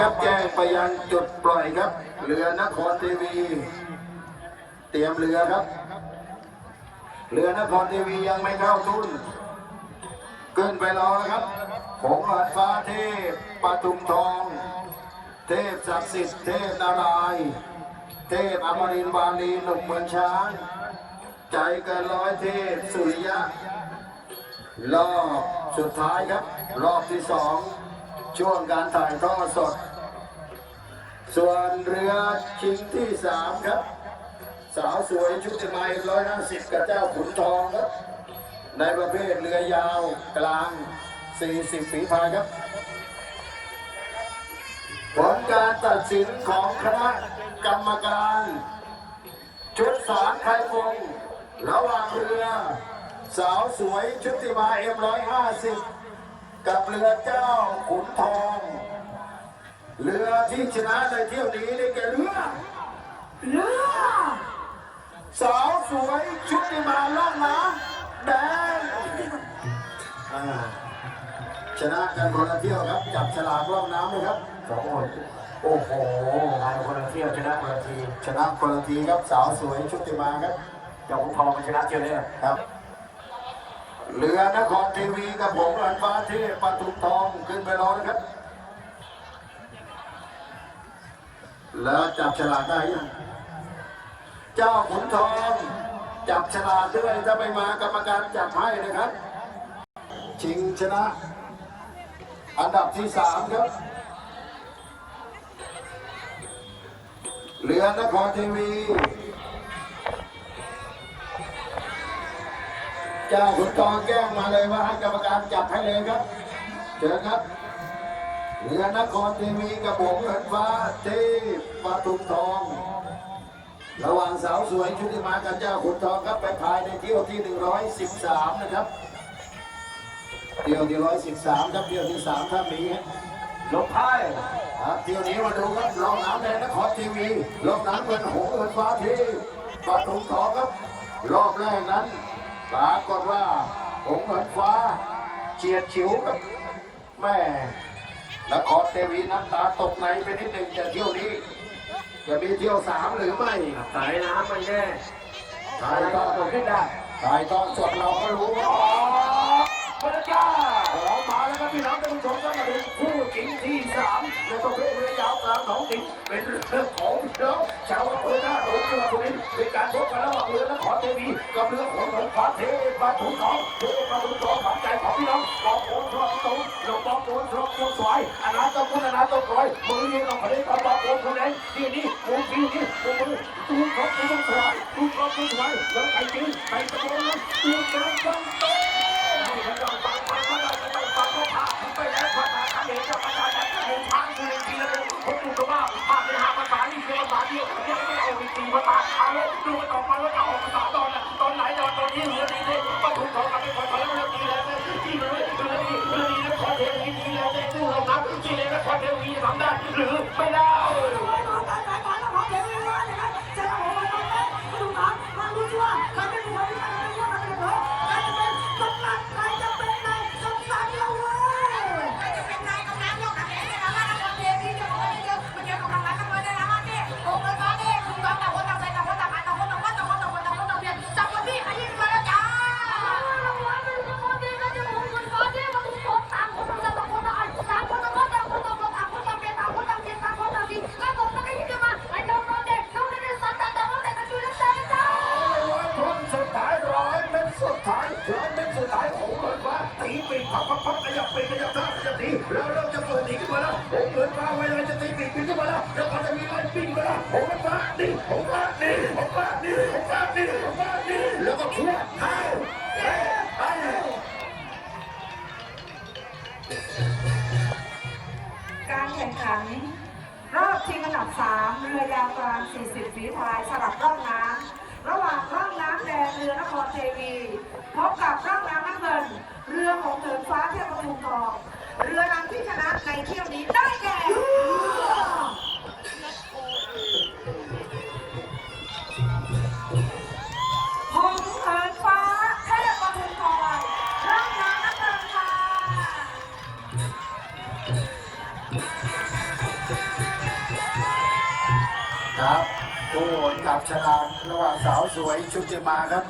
ครับแจ้งไปยังจุดปล่อยครับ เรือนครทีวี เตรียมเรือครับ เรือนครทีวียังไม่เข้าทุนขึ้นไปรอนะครับหงส์หัดฟ้าเทพปทุมทอง เทพศักดิ์สิทธิ์เทพนารายเทพอมรินบาลีหนุ่มเมืองช้างใจเกินร้อยเทพสุริยะรอบสุดท้ายครับ รอบที่สอง ช่วงการถ่ายทอดสด ส่วนเรือชิงที่สามครับ สาวสวยชุดไม้ร้อยห้าสิบกับเจ้าขุนทองครับ ในประเภทเรือยาวกลาง 40 ฝีพายครับ ผลการตัดสินของคณะกรรมการ ชุดสารไทยฟงระหว่างเรือ สาวสวยชุติมาเอ็มร้อยห้าสิบ กับเรือเจ้าขุนทอง เรือที่ชนะในเที่ยวนี้ได้แก่เรือเรือสาวสวยชุติมาล่องน้ำแดงอ่าชนะกันคนละเที่ยวครับจับฉลากล่องน้ำเลยครับสองคนโอ้โหทายคนละเที่ยวชนะคนละทีชนะคนละทีครับสาวสวยชุติมาครับเจ้าขุนทองมันชนะเที่ยวนี้ครับ เรือนครทีวีกับผมอันฟ้าเทพปทุมทองขึ้นไปรอนะครับ แล้วจับฉลากได้ยังเจ้าขุนทอง จับฉลากด้วยถ้าไม่มากรรมการจับให้นะครับ ชิงชนะ อันดับที่สามครับ เรือนครทีวี เจ้าขุนทองแก้งมาเลยว่าให้กรรมการจับให้เลยครับเชิญครับเรือนครทีวีกับผมเหินฟ้าที่ปทุมทอง ระหว่างสาวสวยชุติมากับเจ้าขุนทองครับไปภายในเที่ยวที่ 113 นะครับเที่ยวที่ 113 ครับเที่ยวที่3ถ้ามีครับลงท้ายครับเที่ยวนี้มาดูครับลองน้ำแดงนครทีวีลองน้ำเงินหงส์เงินฟ้าที่ปทุมทองครับ รอบแรกนั้น ปรากฏว่าหงส์เงินฟ้าเฉียดฉิวกับแม่นครเทวีน้ำตาตกในไปนิดหนึ่งจะเที่ยวนี้ จะมีเที่ยวสามหรือไม่สายน้ำมันแน่ถ่ายทอดตกขึ้นได้ถ่ายทอดสดเราก็รู้ว่าพระเจ้าออกมาแล้วครับพี่น้องท่านผู้ชมครับมาดูคู่ชิงที่สามในประเภทเรือยาวกลางสองสิงเป็นเรื่อง เทพาถุงทองเทพาถุงทองฝังใจของพี่น้องปอกโอนทรอบตรงหลวงปอกโอนทรอบตรงสวยอนาตะคุณอนาตะกรอยมือยิงออกมาได้กับปอกโอนคนไหนที่นี่มือที่นี่มือมือตู้ครบตู้สวย ตีปีกพับพับพับขยับปีกขยับท่าขยับตีแล้วเริ่มจะเปิดตีขึ้นมาแล้วผมเงินฟ้าไว้เลยจะตีปีกขึ้นมาแล้วแล้วก็จะมีไล่ปีกมาแล้วผมเงินฟ้านี่ผมฟ้านี่ผมฟ้านี่ผมฟ้านี่ผมฟ้านี่แล้วก็ทั่วให้ให้ให้การแข่งขันรอบชิงอันดับ3เรือยาวกลาง 40 ฝีพายสลับร่องน้ำระหว่างร่องน้ำแดงเรือนครเทวีพบกับร่อง ครับผู้จับฉลากระหว่างสาวสวยชุติมาครับ